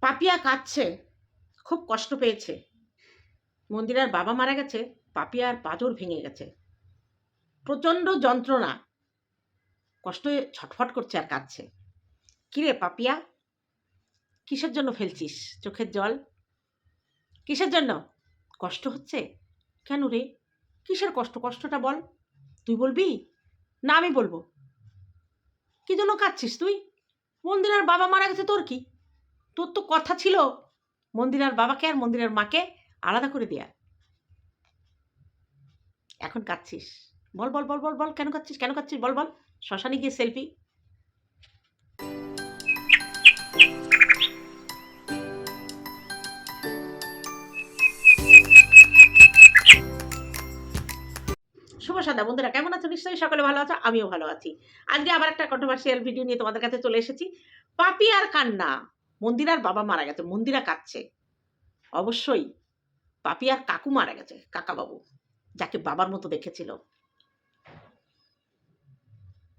পাপিয়া কাঁদছে, খুব কষ্ট পেয়েছে। মন্দিরার বাবা মারা গেছে, পাপিয়ার পাঁজর ভেঙে গেছে। প্রচণ্ড যন্ত্রণা। কষ্টে ছটফট করছে আর কাঁদছে। কিরে পাপিয়া, কিসের জন্য ফেলছিস চোখের জল? কিসের জন্য? কষ্ট হচ্ছে? কেন রে? কিসের কষ্ট? কষ্টটা বল। তুই বলবি? না আমি বলব। কি জন্য কাঁদছিস তুই? মন্দিরার বাবা মারা গেছে তোর কি? তোর তো কথা ছিল। মন্দিরার বাবাকে আর মন্দিরের মাকে আলাদা করে দেয়া। এখন কাঁদছিস। বল বল বল বল বল, কেন কাঁদছিস? কেন কাঁদছিস? বল বল। শ্মশানে গিয়ে সেলফি শুভ বন্ধুরা, কেমন আছো? নিশ্চয়ই সকলে ভালো আছো, আমিও ভালো আছি। আজকে আবার একটা কন্ট্রোভার্সিয়াল ভিডিও নিয়ে তোমাদের কাছে চলে এসেছি। পাপি আর কান্না। মন্দিরার বাবা মারা গেছে, মন্দিরা কাঁদছে। অবশ্যই পাপি আর কাকু মারা গেছে কাকা বাবু যাকে বাবার মতো দেখেছিল।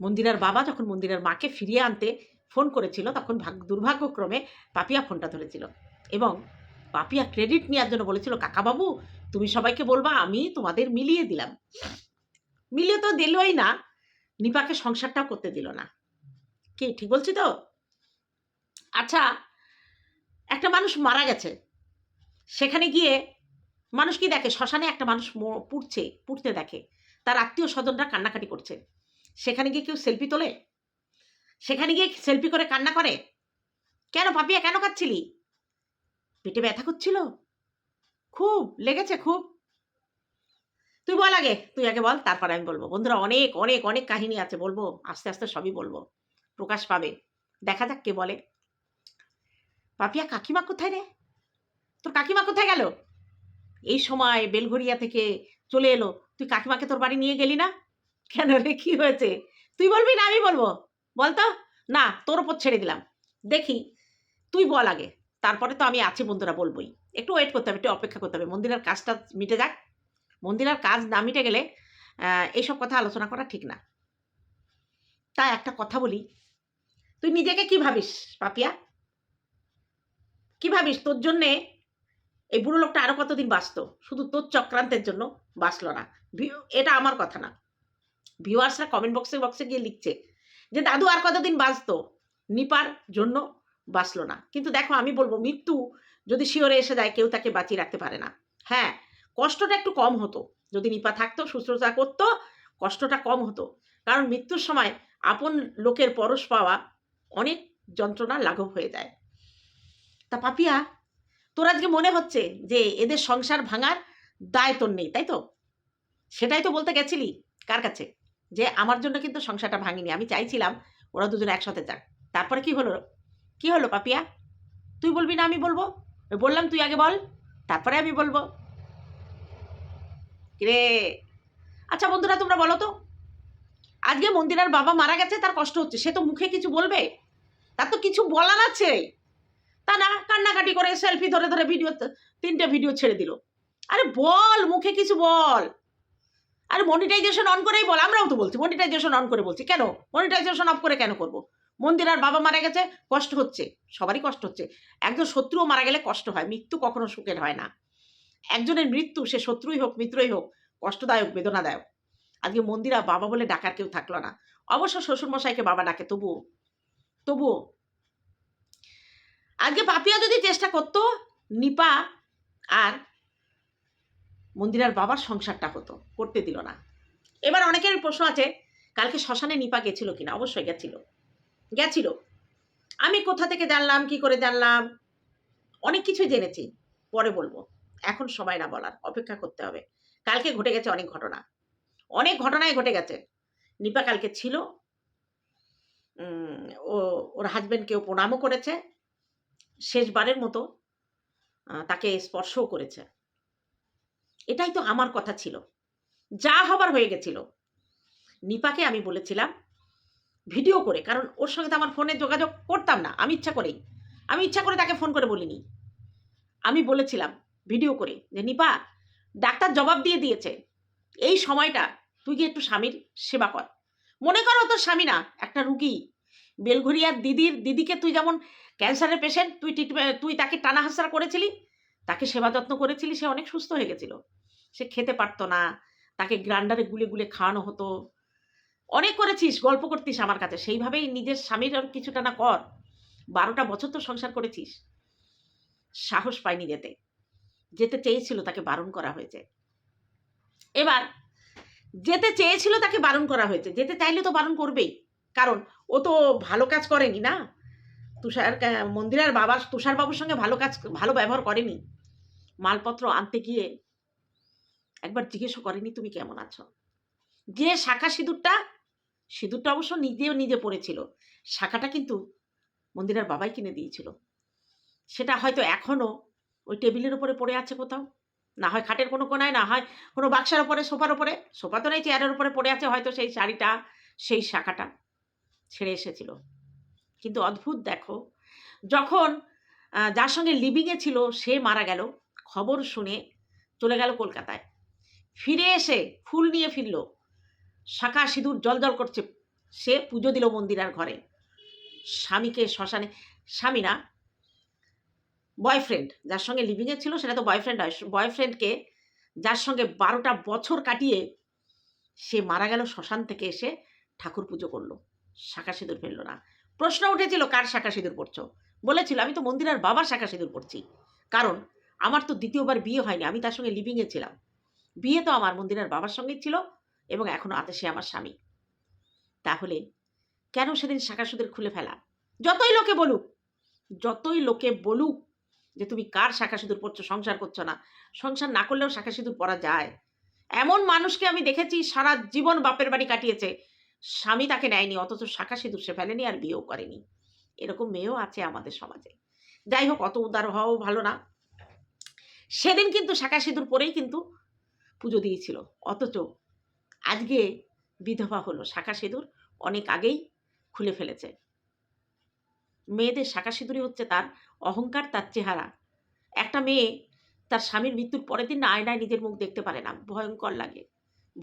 মন্দিরার বাবা যখন মন্দিরার মাকে ফিরিয়ে আনতে ফোন করেছিল, তখন ভাগ, দুর্ভাগ্যক্রমে পাপিয়া ফোনটা ধরেছিল এবং পাপিয়া ক্রেডিট নেওয়ার জন্য বলেছিল, কাকাবাবু, তুমি সবাইকে বলবা, আমি তোমাদের মিলিয়ে দিলাম। মিলিয়ে তো দিলই না, নিপাকে সংসারটাও করতে দিল না। কি, ঠিক বলছি তো? আচ্ছা একটা মানুষ মারা গেছে। সেখানে গিয়ে মানুষ কি দেখে? শ্মশানে একটা মানুষ পুড়ছে, পুড়তে দেখে। তার আত্মীয় স্বজনরা কান্নাকাটি করছে। সেখানে গিয়ে কেউ সেলফি তোলে? সেখানে গিয়ে সেলফি করে কান্না করে? কেন পাপিয়া কেন কাচ্ছিলি পেটে ব্যথা করছিল? খুব, লেগেছে খুব। তুই বল আগে, তুই আগে বল, তারপরে আমি বলব। বন্ধুরা, অনেক অনেক অনেক কাহিনী আছে, বলব, আস্তে আস্তে সবই বলব। প্রকাশ পাবে। দেখা যাক কে বলে। পাপিয়া কাকিমা কোথায় রে? তোর কাকিমা কোথায় গেল? এই সময় বেলঘরিয়া থেকে চলে এলো। তুই কাকিমাকে তোর বাড়ি নিয়ে গেলি না? কেন রে, কি হয়েছে? তুই বলবি না, আমি বলব। বলতো না, তোর ওপর ছেড়ে দিলাম। দেখি, তুই বল আগে। তারপরে তো আমি আছি বন্ধুরা, বলবোই। একটু ওয়েট করতে হবে, একটু অপেক্ষা করতে হবে। মন্দিরের কাজটা মিটে যাক। মন্দিরের কাজ না মিটে গেলে এইসব কথা আলোচনা করা ঠিক না। তা একটা কথা বলি। তুই নিজেকে কি ভাবিস, পাপিয়া? কি ভাবিস? তোর জন্যে এই বুড়ো লোকটা আরও কতদিন বাঁচতো? শুধু তোর চক্রান্তের জন্য বাঁচলো না। এটা আমার কথা না। ভিউয়ার্সরা কমেন্ট বক্সে বক্সে গিয়ে লিখছে যে, দাদু আর কতদিন বাঁচতো? নিপার জন্য বাঁচলো না। কিন্তু দেখো, আমি বলব, মৃত্যু যদি শিওরে এসে যায়, কেউ তাকে বাঁচিয়ে রাখতে পারে না। হ্যাঁ কষ্টটা একটু কম হতো। যদি নিপা থাকতো শুশ্রূষা করতো, কষ্টটা কম হতো। কারণ মৃত্যুর সময় আপন লোকের পরশ পাওয়া অনেক যন্ত্রণা লাঘব হয়ে যায়। তা পাপিয়া, তোর আজকে মনে হচ্ছে যে এদের সংসার ভাঙার দায় তোর নেই, তাই তো? সেটাই তো বলতে গেছিলি কার কাছে? যে আমার জন্য কিন্তু সংসারটা ভাঙিনি, আমি চাইছিলাম ওরা দুজনে একসাথে যাক। তারপরে কি হলো? কি হলো পাপিয়া? তুই বলবি না আমি বলব? বললাম তুই আগে বল, তারপরে আমি বলব। রে আচ্ছা বন্ধুরা, তোমরা বলো তো, আজকে মন্দিরার বাবা মারা গেছে, তার কষ্ট হচ্ছে, সে তো মুখে কিছু বলবে? তার তো কিছু বলার আছে। তা কান্নাকাটি করে সেলফি ধরে ধরে ভিডিও তিনটে ভিডিও ছেড়ে দিল। আরে বল, মুখে কিছু বল। আরে মনিটাইজেশন অন করেই বল, আমরাও তো বলছি মনিটাইজেশন অন করে বলছি। কেন? মনিটাইজেশন অফ করে কেন করব? মন্দির আর বাবা মারা গেছে, কষ্ট হচ্ছে, সবারই কষ্ট হচ্ছে। একজন শত্রুও মারা গেলে কষ্ট হয়, মৃত্যু কখনো সুখের হয় না। একজনের মৃত্যু, সে শত্রুই হোক, মিত্রই হোক, কষ্টদায়ক, বেদনাদায়ক। আজকে মন্দিরা বাবা বলে ডাকার কেউ থাকল না। অবশ্য শ্বশুরমশাইকে বাবা ডাকে, তবুও তবুও আজকে পাপিয়া যদি চেষ্টা করতো, নিপা আর মন্দিরার বাবার সংসারটা হতো, করতে দিল না। এবার অনেকের প্রশ্ন আছে, কালকে শ্মশানে নিপা গেছিল কিনা? অবশ্যই গেছিল। গেছিল। আমি কোথা থেকে জানলাম, কি করে জানলাম? অনেক কিছু জেনেছি, পরে বলব। এখন সময় না বলার, অপেক্ষা করতে হবে। কালকে ঘটে গেছে অনেক ঘটনা। অনেক ঘটনাই ঘটে গেছে। নিপা কালকে ছিল। ও, ওর হাজবেন্ডকেও প্রণামও করেছে। শেষবারের মতো তাকে স্পর্শও করেছে। এটাই তো আমার কথা ছিল। যা হবার হয়ে গেছিল। নিপাকে আমি বলেছিলাম, ভিডিও করে, কারণ ওর সঙ্গে তো আমার ফোনে যোগাযোগ করতাম না। আমি ইচ্ছা করেই, আমি ইচ্ছা করে তাকে ফোন করে বলিনি। আমি বলেছিলাম, ভিডিও করে, যে নিপা, ডাক্তার জবাব দিয়ে দিয়েছে। এই সময়টা তুই কি একটু স্বামীর সেবা কর। মনে করো তোর স্বামী না, একটা রুগী। বেলঘরিয়ার দিদির, দিদিকে তুই যেমন ক্যান্সারের পেশেন্ট তুই ট্রিটমেন্ট তুই তাকে টানা হাসরা করেছিলি, তাকে সেবা যত্ন করেছিলি, সে অনেক সুস্থ হয়ে গেছিল। সে খেতে পারতো না, তাকে গ্রাইন্ডারে গুলে গুলে খাওয়ানো হতো। অনেক করেছিস, গল্প করতিস আমার কাছে, সেইভাবেই নিজের স্বামীর আর কিছুটা না কর, বারোটা বছর তো সংসার করেছিস। সাহস পায়নি যেতে যেতে চেয়েছিল তাকে বারণ করা হয়েছে। এবার, যেতে চেয়েছিল তাকে বারণ করা হয়েছে, যেতে চাইলে তো বারণ করবেই, কারণ ও তো ভালো কাজ করেনি না? তুষার মন্দিরার বাবুর সঙ্গে ভালো কাজ, ভালো ব্যবহার করেনি। মালপত্র আনতে গিয়ে একবার জিজ্ঞেসও করেনি, তুমি কেমন আছো? যে শাখা সিঁদুরটা সিঁদুরটা অবশ্য নিজেও নিজে পড়েছিল। শাখাটা কিন্তু মন্দিরার বাবাই কিনে দিয়েছিল। সেটা হয়তো এখনও ওই টেবিলের উপরে পড়ে আছে কোথাও। না হয় খাটের কোনো কোনায়, না হয় কোনো বাক্সার ওপরে সোফার ওপরে সোফা তো নেই, চেয়ারের উপরে পড়ে আছে হয়তো সেই শাড়িটা, সেই শাখাটা ছেড়ে এসেছিল। কিন্তু অদ্ভুত দেখো। যখন যার সঙ্গে লিভিংয়ে ছিল, সে মারা গেল। খবর শুনে চলে গেল কলকাতায়। ফিরে এসে ফুল নিয়ে ফিরল। শাখা সিঁদুর জল করছে। সে পুজো দিল মন্দিরার ঘরে। স্বামীকে শ্মশানে, স্বামী না বয়ফ্রেন্ড যার সঙ্গে লিভিংয়ে ছিল, সেটা তো বয়ফ্রেন্ড হয় বয়ফ্রেন্ডকে যার সঙ্গে বারোটা বছর কাটিয়ে সে মারা গেল, শ্মশান থেকে এসে ঠাকুর পুজো করল। শাখা সিঁদুর ফেলল না। প্রশ্ন উঠেছিল, কার শাখা সিঁদুর পড়ছো? বলেছিল, আমি তো মন্দিরার বাবার শাখা সিঁদুর পড়ছি। কারণ আমার তো দ্বিতীয়বার বিয়ে হয়নি, আমি তার সঙ্গে লিভিংয়ে ছিলাম। বিয়ে তো আমার মন্দিরার বাবার সঙ্গেই ছিল এবং এখনও আতে সে আমার স্বামী। তাহলে কেন সেদিন শাখা সুদের খুলে ফেলা? যতই লোকে বলুক, যতই লোকে বলুক যে তুমি কার শাখা সিঁদুর পড়ছো, সংসার করছ না, সংসার না করলেও শাখা সিঁদুর পরা যায়। এমন মানুষকে আমি দেখেছি, সারা জীবন বাপের বাড়ি কাটিয়েছে। স্বামী তাকে নেয়নি, অথচ শাখা সিঁদুর সে ফেলেনি আর বিয়েও করেনি। এরকম মেয়েও আছে আমাদের সমাজে। যাই হোক, অত উদার হওয়াও ভালো না। সেদিন কিন্তু শাখা সিঁদুর পরেই কিন্তু পুজো দিয়েছিল। অথচ আজকে বিধবা হলো। শাখা সিঁদুর অনেক আগেই খুলে ফেলেছে। মেয়েদের শাখা সিঁদুরই হচ্ছে তার অহংকার, তার চেহারা। একটা মেয়ে তার স্বামীর মৃত্যুর পরের দিন আয়নায় নিজের মুখ দেখতে পারে না। ভয়ঙ্কর লাগে।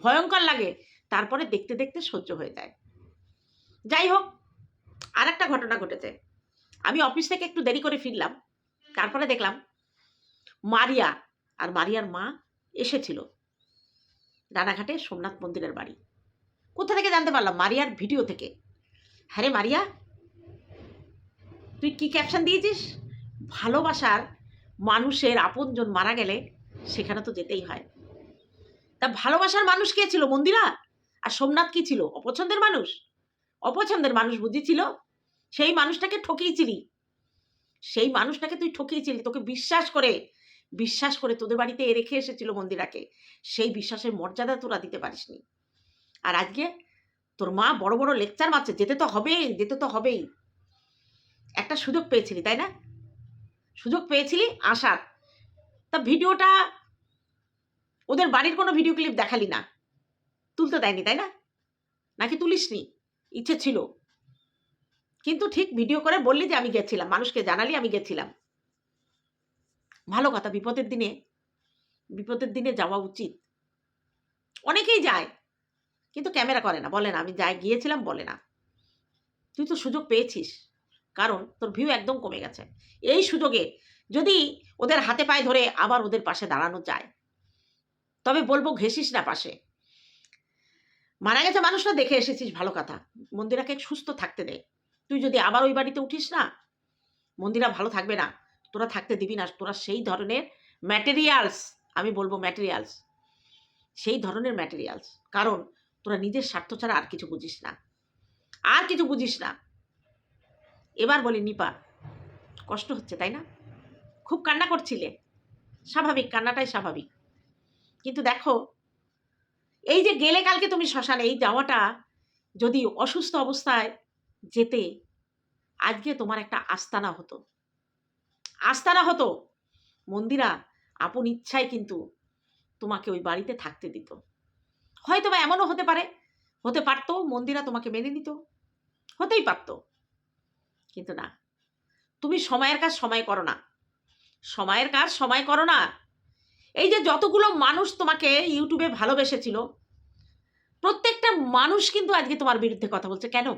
ভয়ঙ্কর লাগে। তারপরে দেখতে দেখতে সহ্য হয়ে যায়। যাই হোক আর একটা ঘটনা ঘটেছে। আমি অফিস থেকে একটু দেরি করে ফিরলাম। তারপরে দেখলাম মারিয়া আর মারিয়ার মা এসেছিল রানাঘাটে সোমনাথ মন্দিরের বাড়ি। কোথা থেকে জানতে পারলাম? মারিয়ার ভিডিও থেকে। হ্যাঁ মারিয়া, তুই কি ক্যাপশন দিয়েছিস? ভালোবাসার মানুষের আপনজন মারা গেলে সেখানে তো যেতেই হয়। তা ভালোবাসার মানুষ কে ছিল? মন্দিরা? আর সোমনাথ কি ছিল? অপছন্দের মানুষ? অপছন্দের মানুষ বুঝেছিল? সেই মানুষটাকে ঠকিয়েছিলি সেই মানুষটাকে তুই ঠকিয়েছিলি তোকে বিশ্বাস করে বিশ্বাস করে তোদের বাড়িতে রেখে এসেছিল মন্দিরাকে। সেই বিশ্বাসের মর্যাদা তোরা দিতে পারিসনি। আর আজকে তোর মা বড় বড় লেকচার মারছে, যেতে তো হবেই, যেতে তো হবেই। একটা সুযোগ পেয়েছিলি, তাই না? সুযোগ পেয়েছিলি আসার। তা ভিডিওটা, ওদের বাড়ির কোনো ভিডিও ক্লিপ দেখালি না। তুলতে দেয়নি, তাই না? নাকি তুলিসনি? ইচ্ছে ছিল। কিন্তু ঠিক ভিডিও করে বললি যে আমি গেছিলাম, মানুষকে জানালি আমি গেছিলাম। ভালো কথা, বিপদের দিনে বিপদের দিনে যাওয়া উচিত। অনেকেই যায়, কিন্তু ক্যামেরা করে না, বলে না, আমি যাই, গিয়েছিলাম, বলে না। তুই তো সুযোগ পেয়েছিস, কারণ তোর ভিউ একদম কমে গেছে। এই সুযোগে যদি ওদের হাতে পায়ে ধরে আবার ওদের পাশে দাঁড়ানো যায়, তবে বলব ঘেসিস না পাশে। মারা গেছে মানুষরা, দেখে এসেছিস, ভালো কথা। মন্দিরাকে সুস্থ থাকতে দে। তুই যদি আবার ওই বাড়িতে উঠিস না, মন্দিরা ভালো থাকবে না। তোরা থাকতে দিবি না। তোরা সেই ধরনের ম্যাটেরিয়ালস আমি বলব ম্যাটেরিয়ালস সেই ধরনের ম্যাটেরিয়ালস কারণ তোরা নিজের স্বার্থ ছাড়া আর কিছু বুঝিস না। আর কিছু বুঝিস না। এবার বলি, নিপা, কষ্ট হচ্ছে, তাই না? খুব কান্না করছিলে। স্বাভাবিক, কান্নাটাই স্বাভাবিক। কিন্তু দেখো এই যে গেলে কালকে তুমি শ্মশানে, এই যাওয়াটা যদি অসুস্থ অবস্থায় যেতে, আজকে তোমার একটা আস্তানা হতো। আস্তানা হতো। মন্দিরা আপন ইচ্ছায় কিন্তু তোমাকে ওই বাড়িতে থাকতে দিত। হয়তো বা এমনও হতে পারে। হতে পারতো, মন্দিরা তোমাকে মেনে নিত। হতেই পারতো। কিন্তু না। তুমি সময়ের কাজ সময় করো না। সময়ের কাজ সময় করো না। এই যে যতগুলো মানুষ তোমাকে ইউটিউবে ভালোবেসেছিল, প্রত্যেকটা মানুষ কিন্তু আজকে তোমার বিরুদ্ধে কথা বলছে। কেন?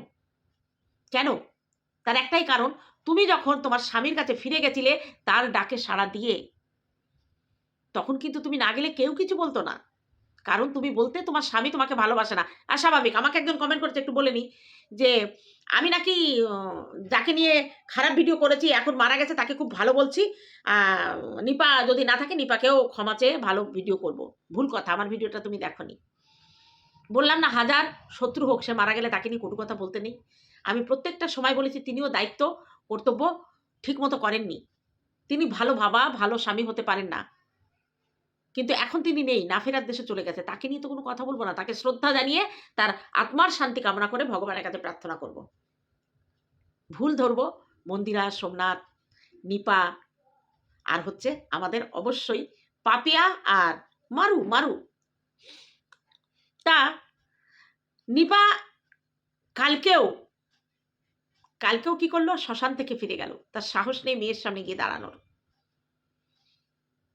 কেন? তার একটাই কারণ, তুমি যখন তোমার স্বামীর কাছে ফিরে গেছিলে, তার ডাকে সাড়া দিয়ে, তখন কিন্তু তুমি না গেলে কেউ কিছু বলতো না। কারণ তুমি বলতে তোমার স্বামী তোমাকে ভালোবাসে না। আর স্বাভাবিক, আমাকে একজন কমেন্ট করেছে, একটু বলে নি যে, আমি নাকি যাকে নিয়ে খারাপ ভিডিও করেছি, এখন মারা গেছে, তাকে খুব ভালো বলছি। নিপা, যদি না থাকে নিপাকেও ক্ষমা চেয়ে ভালো ভিডিও করব। ভুল কথা, আমার ভিডিওটা তুমি দেখনি। বললাম না, হাজার শত্রু হোক, সে মারা গেলে তাকে নিয়ে কটু কথা বলতে নেই। আমি প্রত্যেকটা সময় বলেছি, তিনিও দায়িত্ব, কর্তব্য ঠিক মতো করেননি। তিনি ভালো ভাবা ভালো স্বামী হতে পারেন না। কিন্তু এখন তিনি নেই না ফেরার দেশে চলে গেছে। তাকে নিয়ে তো কোনো কথা বলব না। তাকে শ্রদ্ধা জানিয়ে তার আত্মার শান্তি কামনা করে ভগবানের কাছে প্রার্থনা করব। ভুল ধরবো, মন্দিরা, সোমনাথ, নিপা, আর হচ্ছে আমাদের অবশ্যই পাপিয়া আর মারু মারু। তা নিপা কালকেও কালকেও কি করল? শ্মশান থেকে ফিরে গেল। তার সাহস নেই মেয়ের সামনে গিয়ে দাঁড়ানোর।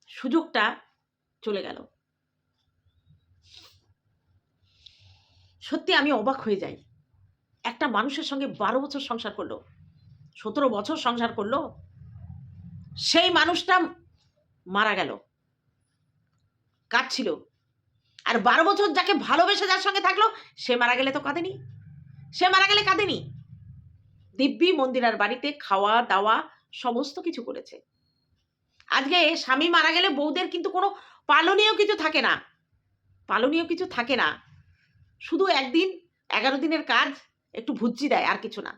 সুযোগটা চলে গেল। সত্যি আমি অবাক হয়ে যাই। একটা মানুষের সঙ্গে বারো বছর সংসার করল, সতেরো বছর সংসার করল, সেই মানুষটা মারা গেল, কাঁদছিল। আর বারো বছর যাকে ভালোবেসে যার সঙ্গে থাকল, সে মারা গেলে তো কাঁদেনি। সে মারা গেলে কাঁদেনি। দিব্যি মন্দিরার বাড়িতে খাওয়া, দাওয়া, সমস্ত কিছু করেছে। আজকে স্বামী মারা গেলে বউদের কিন্তু কোনো পালনীয় কিছু থাকে না। পালনীয় কিছু থাকে না। শুধু একদিন, এগারো দিনের কাজ, একটু ভুজ্জি দেয়, আর কিছু না।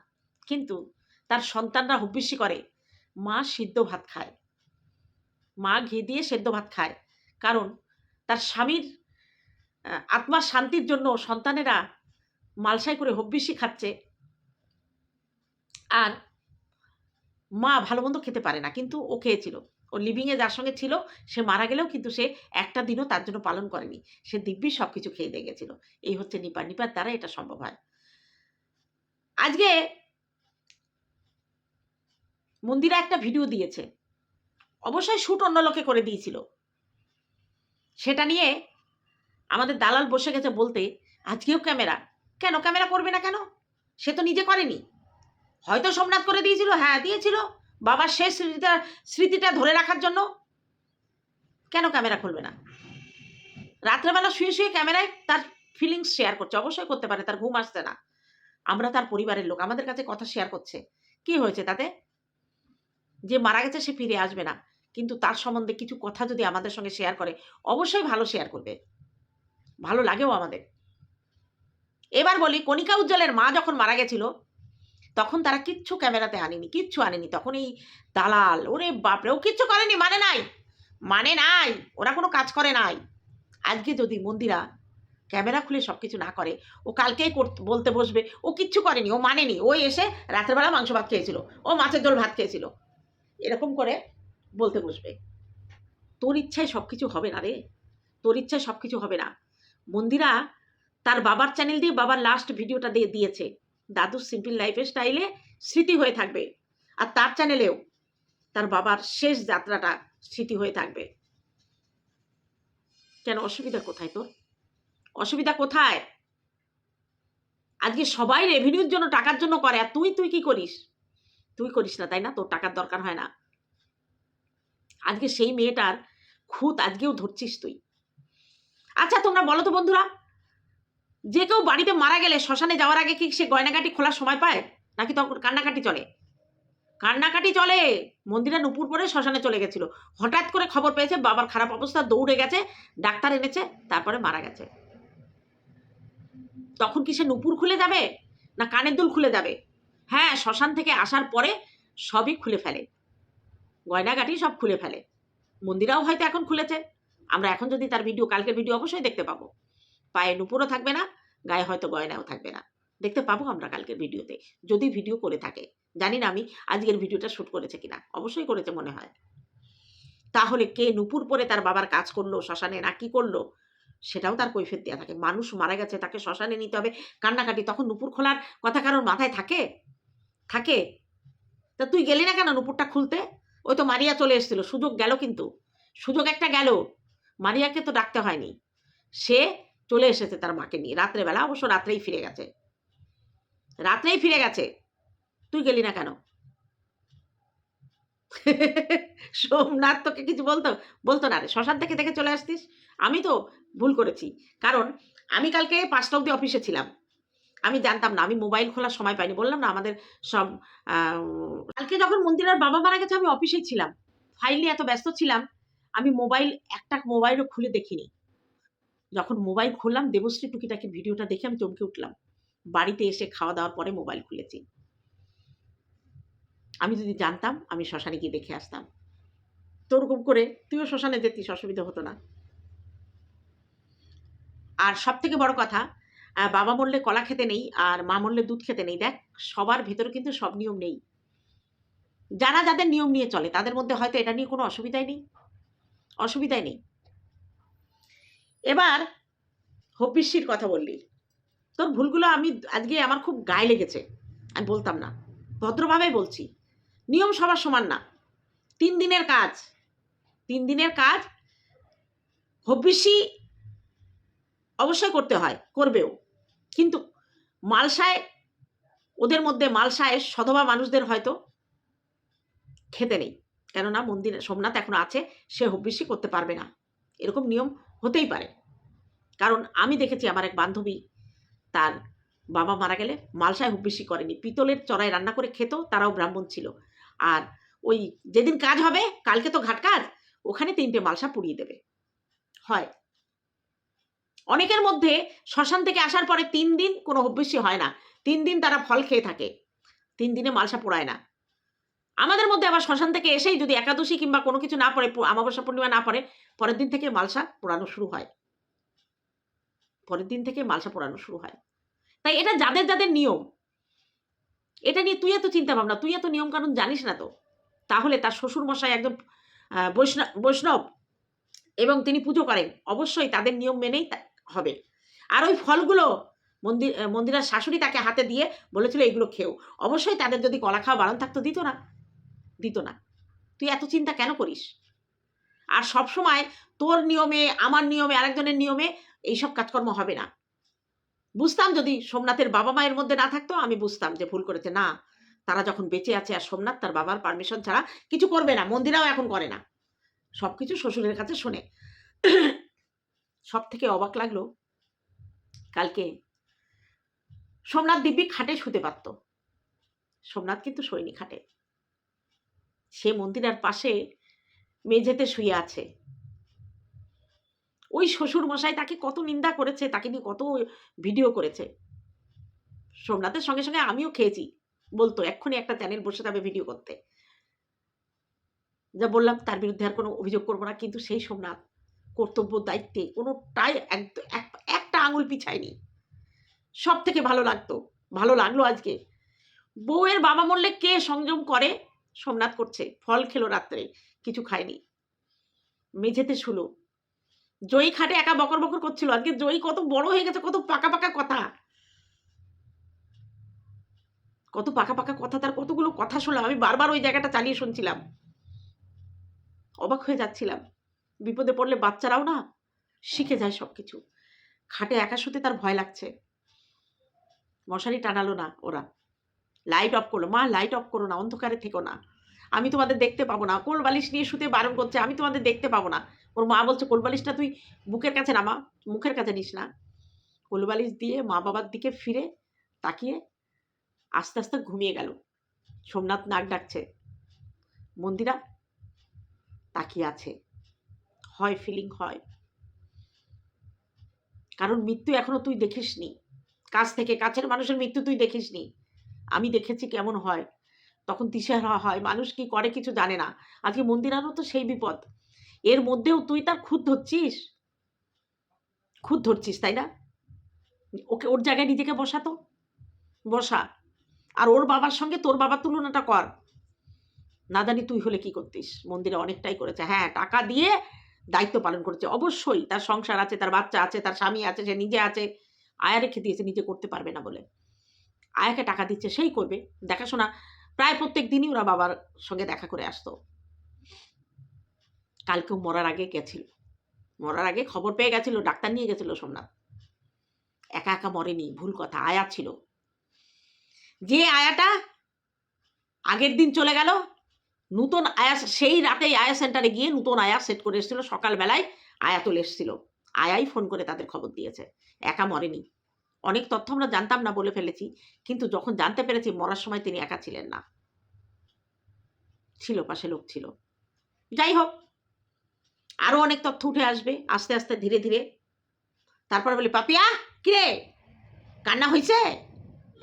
কিন্তু তার সন্তানরা হব্বিসি করে, মা সিদ্ধ ভাত খায়। মা ঘি দিয়ে সেদ্ধ ভাত খায়। কারণ তার স্বামীর আত্মার শান্তির জন্য সন্তানেরা মালসাই করে হব্বিসি খাচ্ছে। আর মা ভালো মন্দ খেতে পারে না, কিন্তু ও খেয়েছিল। ও লিভিংয়ে যার সঙ্গে ছিল, সে মারা গেলেও কিন্তু সে একটা দিনও তার জন্য পালন করেনি। সে দিব্যি সব কিছু খেয়ে দিয়ে গেছিল। এই হচ্ছে নিপা নিপার দ্বারা এটা সম্ভব হয়। আজকে মন্দিরা একটা ভিডিও দিয়েছে। অবশ্যই শ্যুট অন্য লোকে করে দিয়েছিল। সেটা নিয়ে আমাদের দালাল বসে গেছে বলতে, আজকেও ক্যামেরা কেন? ক্যামেরা করবে না কেন? সে তো নিজে করেনি। হয়তো সোমনাথ করে দিয়েছিল? হ্যাঁ দিয়েছিল। বাবার শেষ স্মৃতিটা স্মৃতিটা ধরে রাখার জন্য? কেন ক্যামেরা খুলবে না? রাত্রেবেলা শুয়ে শুয়ে ক্যামেরায় তার ফিলিংস শেয়ার করছে। অবশ্যই করতে পারে, তার ঘুম আসছে না। আমরা তার পরিবারের লোক, আমাদের কাছে কথা শেয়ার করছে। কি হয়েছে তাতে? যে মারা গেছে সে ফিরে আসবে না। কিন্তু তার সম্বন্ধে কিছু কথা যদি আমাদের সঙ্গে শেয়ার করে, অবশ্যই ভালো শেয়ার করবে। ভালো লাগেও আমাদের। এবার বলি, কণিকা উজ্জ্বলের মা যখন মারা গেছিল তখন তারা কিচ্ছু ক্যামেরাতে আনেনি, কিচ্ছু আনেনি। তখন এই দালাল, ওরে বাপরে, ও কিচ্ছু করেনি মানে নাই মানে নাই, ওরা কোনো কাজ করে নাই। আজকে যদি মন্দিরা ক্যামেরা খুলে সব কিছু না করে, ও কালকেই বলতে বসবে, ও কিচ্ছু করেনি, ও মানেনি, ও এসে রাত্রেবেলা মাংস ভাত খেয়েছিল, ও মাছের ঝোল ভাত খেয়েছিল, এরকম করে বলতে বসবে। তোর ইচ্ছায় সব কিছু হবে না রে, তোর ইচ্ছায় সব কিছু হবে না। মন্দিরা তার বাবার চ্যানেল দিয়ে বাবার লাস্ট ভিডিওটা দিয়ে দিয়েছে। দাদুর সিম্পল লাইফের স্টাইলে স্মৃতি হয়ে থাকবে। আর তার চ্যানেলেও তার বাবার শেষ যাত্রাটা স্মৃতি হয়ে থাকবে। কেন, অসুবিধা কোথায় তোর? অসুবিধা কোথায়? আজকে সবাই রেভিনিউর জন্য টাকার জন্য করে, আর তুই তুই কি করিস? তুই করিস না, তাই না? তোর টাকার দরকার হয় না। আজকে সেই মেয়েটার খুঁত আজকেও ধরছিস তুই। আচ্ছা তোমরা বলো তো বন্ধুরা যে কেউ বাড়িতে মারা গেলে শ্মশানে যাওয়ার আগে কি সে গয়নাকাটি খোলার সময় পায়? নাকি তখন কান্নাকাটি চলে? কান্নাকাটি চলে। মন্দিরে নুপুর পরে শ্মশানে চলে গেছিল। হঠাৎ করে খবর পেয়েছে বাবার খারাপ অবস্থা, দৌড়ে গেছে, ডাক্তার এনেছে, তারপরে মারা গেছে। তখন কি সে নুপুর খুলে যাবে? না কানের দুল খুলে যাবে? হ্যাঁ শ্মশান থেকে আসার পরে সবই খুলে ফেলে। গয়নাগাটি সব খুলে ফেলে। মন্দিরাও হয়তো এখন খুলেছে। আমরা এখন যদি তার ভিডিও, কালকের ভিডিও অবশ্যই দেখতে পাবো। পায়ে নুপুরও থাকবে না গায়ে হয়তো গয়নাও থাকবে না। দেখতে পাবো আমরা কালকের ভিডিওতে। যদি ভিডিও করে থাকে। জানি না আমি আজকের ভিডিওটা শ্যুট করেছে কিনা। অবশ্যই করেছে মনে হয়। তাহলে কে নুপুর পরে তার বাবার কাজ করল, শ্মশানে না কি করল? সেটাও তার কৈফিয়ত দেওয়া থাকে। মানুষ মারা গেছে, তাকে শ্মশানে নিতে হবে। কান্নাকাটি তখন নুপুর খোলার কথা কারোর মাথায় থাকে? থাকে? তা তুই গেলি না কেন নুপুরটা খুলতে? ওই তো মারিয়া চলে এসেছিল। সুযোগ গেল কিন্তু। সুযোগ একটা গেল। মারিয়াকে তো ডাকতে হয়নি। সে চলে এসেছে তার মাকে নিয়ে। রাত্রেবেলা অবশ্য রাত্রেই ফিরে গেছে। রাত্রেই ফিরে গেছে। তুই গেলি না কেন? সোমনাথ তোকে কিছু বলতো? বলতো না রে, শ্মশান থেকে দেখে চলে আসতিস? আমি তো ভুল করেছি। কারণ আমি কালকে পাঁচটা অব্দি অফিসে ছিলাম। আমি জানতাম না, আমি মোবাইল খোলার সময় পাইনি। বললাম না, আমাদের সব কালকে যখন মন্দিরের বাবা মারা গেছে, আমি অফিসেই ছিলাম। ফাইল নিয়ে এত ব্যস্ত ছিলাম, আমি মোবাইল, একটা মোবাইলও খুলে দেখিনি। যখন মোবাইল খুললাম, দেবশ্রী টুকিটাকি ভিডিওটা দেখে আমি চমকে উঠলাম। বাড়িতে এসে খাওয়া দাওয়ার পরে মোবাইল খুলেছি। আমি যদি জানতাম, আমি শ্মশানে গিয়ে দেখে আসতাম। তোরকম করে তুইও শ্মশানে যেতিস, অসুবিধা হতো না। আর সব থেকে বড় কথা বাবা মরলে কলা খেতে নেই, আর মা মরলে দুধ খেতে নেই। দেখ, সবার ভেতরে কিন্তু সব নিয়ম নেই। যারা যাদের নিয়ম নিয়ে চলে, তাদের মধ্যে হয়তো এটা নিয়ে কোনো অসুবিধাই নেই। অসুবিধাই নেই। এবার হব্বিসির কথা বললি। তোর ভুলগুলো আমি আজকে আমার খুব গায়ে লেগেছে। আমি বলতাম না। ভদ্রভাবেই বলছি। নিয়ম সবার সমান না। তিন দিনের কাজ। তিন দিনের কাজ হব্বিসি অবশ্যই করতে হয়, করবেও। কিন্তু মালসায়, ওদের মধ্যে মালসায় সধবা মানুষদের হয়তো খেতে নেই। কেননা মন্দিরে সোমনাথ এখন আছে, সে হব্বিসি করতে পারবে না। এরকম নিয়ম হতেই পারে। কারণ আমি দেখেছি আমার এক বান্ধবী, তার বাবা মারা গেলে মালসায় হব্বিসি করেনি। পিতলের চড়াই রান্না করে খেত, তারাও ব্রাহ্মণ ছিল। আর ওই যেদিন কাজ হবে, কালকে তো ঘাট কাজ, ওখানে তিনটে মালসা পুড়িয়ে দেবে। হয়। অনেকের মধ্যে শ্মশান থেকে আসার পরে তিন দিন কোনো হব্বিসি হয় না। তিন দিন তারা ফল খেয়ে থাকে। তিন দিনে মালসা পোড়ায় না। আমাদের মধ্যে আবার শ্মশান থেকে এসেই যদি একাদশী কিংবা কোনো কিছু না পড়ে অমাবস্যা পূর্ণিমা না পড়ে, পরের দিন থেকে মালসা পোড়ানো শুরু হয়। পরের দিন থেকে মালসা পোড়ানো শুরু হয়। তাই এটা যাদের যাদের নিয়ম, এটা নিয়ে তুই এত চিন্তা ভাবনা তুই এত নিয়ম কানুন জানিস না তো? তাহলে তার শ্বশুর মশাই একজন বৈষ্ণব বৈষ্ণব এবং তিনি পুজো করেন, অবশ্যই তাদের নিয়ম মেনেই হবে। আর ওই ফলগুলো মন্দির, মন্দিরের শাশুড়ি তাকে হাতে দিয়ে বলেছিল এগুলো খেও। অবশ্যই তাদের যদি কলা খাওয়া বারণ থাকতো, দিত না। দিত না। তুই এত চিন্তা কেন করিস? আর সব সময় তোর নিয়মে, আমার নিয়মে, আরেকজনের নিয়মে এইসব কাজকর্ম হবে না। বুঝতাম যদি সোমনাথের বাবা মায়ের মধ্যে না থাকতো, আমি বুঝতাম যে ভুল করেছে। না, তারা যখন বেঁচে আছে আর সোমনাথ তার বাবার পারমিশন ছাড়া কিছু করবে না, মন্দিরাও এখন করে না। সব কিছু শ্বশুরের কাছে শোনে। সব থেকে অবাক লাগল, কালকে সোমনাথ দিব্যি খাটে শুতে পারত। সোমনাথ কিন্তু শোয়নি খাটে। সে মন্দিরার পাশে মেঝেতে শুয়ে আছে। ওই শ্বশুর মশাই তাকে কত নিন্দা করেছে, তাকে নিয়ে কত ভিডিও করেছে। সোমনাথের সঙ্গে সঙ্গে আমিও খেয়েছি, বলতো, এক্ষুনি একটা চ্যানেল বসে যাবে ভিডিও করতে। যা বললাম, তার বিরুদ্ধে আর কোনো অভিযোগ করব না, কিন্তু সেই সোমনাথ কর্তব্য দায়িত্বে কোনোটাই এক- এক- একটা আঙুল পিছায়নি। সব থেকে ভালো লাগতো, ভালো লাগল আজকে। বউয়ের বাবা মরলে কে সংযম করে? সোমনাথ করছে, ফল খেলো রাত্রে, কিছু খায়নি। মেঝেতে শুলো। জয়ী খাটে একা বকর বকর করছিল। আজকে জয়ী কত বড় হয়ে গেছে, কত পাকা পাকা কথা। কত পাকা পাকা কথা, তার কতগুলো কথা শুনলাম। আমি বারবার ওই জায়গাটা চালিয়ে শুনছিলাম। অবাক হয়ে যাচ্ছিলাম। বিপদে পড়লে বাচ্চারাও না শিখে যায় সব কিছু খাটে একা শুতে তার ভয় লাগছে। মশারি টানালো না ওরা। লাইট অফ করল, মা লাইট অফ করো না, অন্ধকারে থেকো না। আমি তোমাদের দেখতে পাবো না। কোল বালিশ নিয়ে শুতে বারণ করছে, আমি তোমাদের দেখতে পাবো না। ওর মা বলছে, কোল বালিশটা তুই বুকের কাছে নামা, মুখের কাছে নিস না। কোল বালিশ দিয়ে মা বাবার দিকে ফিরে তাকিয়ে আস্তে আস্তে ঘুমিয়ে গেল। সোমনাথ নাক ডাকছে, মন্দিরা তাকিয়ে আছে। হয় ফিলিং হয়। কারণ মৃত্যু এখনও তুই দেখিসনি। কাছ থেকে, কাছের মানুষের মৃত্যু তুই দেখিসনি। আমি দেখেছি কেমন হয়। তখন দিশেহারা হয়, মানুষ কি করে কিছু জানে না। আজকে মন্দিরারও তো সেই বিপদ। এর মধ্যেও তুই তার খুদ ধরছিস? খুদ ধরছিস, তাই না? ওকে ওর জায়গায় নিজেকে বসাতো বসা। আর ওর বাবার সঙ্গে তোর বাবার তুলনাটা কর। না জানি তুই হলে কি করতিস। মন্দিরে অনেকটাই করেছে। হ্যাঁ টাকা দিয়ে দায়িত্ব পালন করেছে। অবশ্যই তার সংসার আছে, তার বাচ্চা আছে, তার স্বামী আছে, সে নিজে আছে। আয়া রেখে দিয়েছে, নিজে করতে পারবে না বলে। আয়াকে টাকা দিচ্ছে সেই করবে। দেখাশোনা প্রায় প্রত্যেক দিনই ওরা বাবার সঙ্গে দেখা করে আসতো। কালকেও মরার আগে গেছিল। মরার আগে খবর পেয়ে গেছিল, ডাক্তার নিয়ে গেছিল সোমনাথ। একা একা মরেনি, ভুল কথা, আয়া ছিল। যে আয়াটা আগের দিন চলে গেল, নূতন আয়া, সেই রাতেই আয়া সেন্টারে গিয়ে নূতন আয়া সেট করে এসেছিল। সকালবেলায় আয়া চলে এসেছিল। আয়াই ফোন করে তাদের খবর দিয়েছে। একা মরেনি। অনেক তথ্য আমরা জানতাম না বলে ফেলেছি, কিন্তু যখন জানতে পেরেছি মরার সময় তিনি একা ছিলেন না। ছিল, পাশে লোক ছিল। যাই হোক আরও অনেক তথ্য উঠে আসবে, আস্তে আস্তে ধীরে ধীরে। তারপর বলি পাপিয়া কিরে কান্না হয়েছে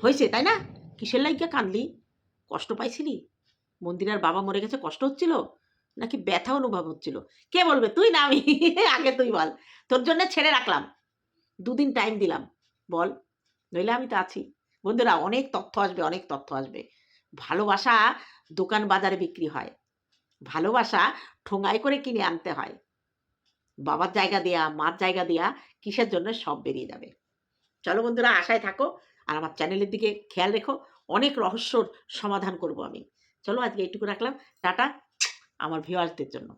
হয়েছে তাই না? কিসের লাগিয়া কানলি কষ্ট পাইছিলি? মন্দিরার বাবা মরে গেছে, কষ্ট হচ্ছিল? নাকি ব্যথা অনুভব হচ্ছিল? কে বলবে? তুই না আমি? আগে তুই বল। তোর জন্য ছেড়ে রাখলাম। দুদিন টাইম দিলাম। বল। নইলে আমি তো আছি। বন্ধুরা, অনেক তথ্য আসবে, অনেক তথ্য আসবে। ভালোবাসা দোকান বাজারে বিক্রি হয়। ভালোবাসা ঠোঙায় করে কিনে আনতে হয়। বাবার জায়গা দেয়া, মার জায়গা দেয়া কিসের জন্য সব বেরিয়ে যাবে। চলো বন্ধুরা, আশায় থাকো আর আমার চ্যানেলের দিকে খেয়াল রেখো। অনেক রহস্যর সমাধান করব আমি। চলো আজকে এইটুকু রাখলাম। টাটা আমার ভিউয়ার্সদের জন্য।